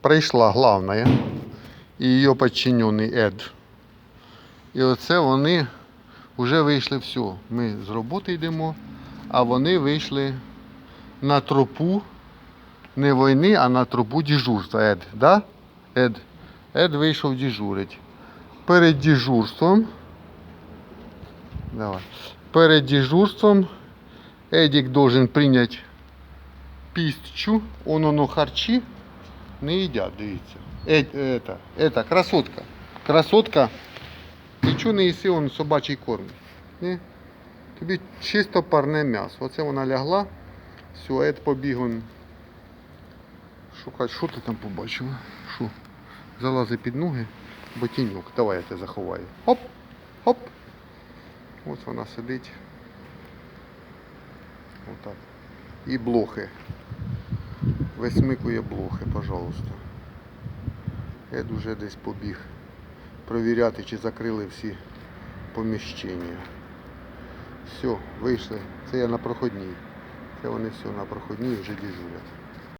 прийшла главная і її підчинений Ед. І оце вони вже вийшли все. Ми з роботи йдемо, а вони вийшли на тропу не війни, а на тропу дежурства. Ед, да? Ед. Ед вийшов дежурить. Перед дежурством. Давай. Перед дежурством Едік должен прийняти пістчу. Он оно харчі не їдять, дивіться. Ед, это, это, красотка. Красотка. Нічого не їси, он собачий корм. Ні? Тобі чисто парне м'ясо. Оце вона лягла. Все, Ед побіг он. Шукати, що ти там побачила? Що? Залази під ноги, ботинок. Давай я тебе заховаю. Хоп, хоп. Ось вона сидить. Отак. І блохи. Висмикує блохи, пожалуйста. Я уже десь побіг провіряти, чи закрили всі поміщення. Все, вийшли. Це я на проходній. Це вони все на проходній вже дежурять.